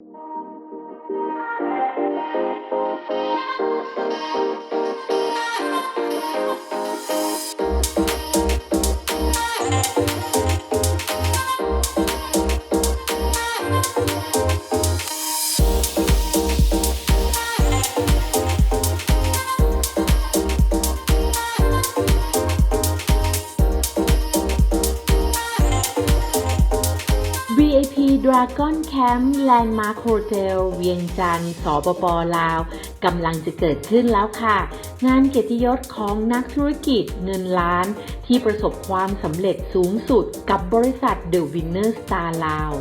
you VIP Dragon Camp Landmark Hotel เวียงจันทร์สปปลาวกำลังจะเกิดขึ้นแล้วค่ะ งานเกียรติยศของนักธุรกิจเงินล้าน ที่ประสบความสำเร็จสูงสุดกับบริษัท The Winner Star ลาว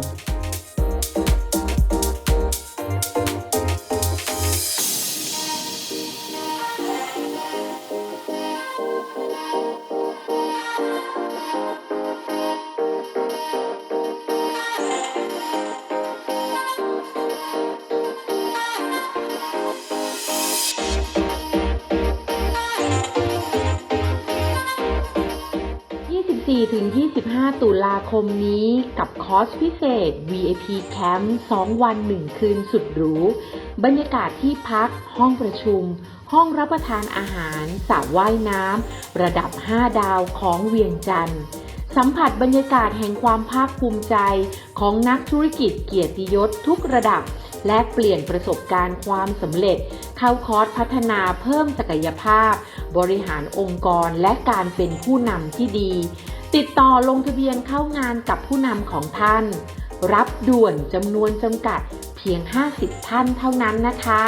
24-25 ตุลาคมนี้กับคอร์สพิเศษ VIP Camp 2 วัน 1 คืนสุดหรู บรรยากาศที่พัก ห้องประชุม ห้องรับประทานอาหารสระว่ายน้ำ ระดับ 5 ดาวของเวียงจันทร์สัมผัสบรรยากาศแห่งความภาคภูมิใจของนักธุรกิจเกียรติยศทุกระดับ และเปลี่ยนประสบการณ์ความสำเร็จ เข้าคอร์สพัฒนาเพิ่มศักยภาพ บริหารองค์กรและการเป็นผู้นำที่ดี ติดต่อลงทะเบียนเข้างานกับผู้นำของท่าน รับด่วนจำนวนจำกัดเพียง 50 ท่านเท่านั้นนะคะ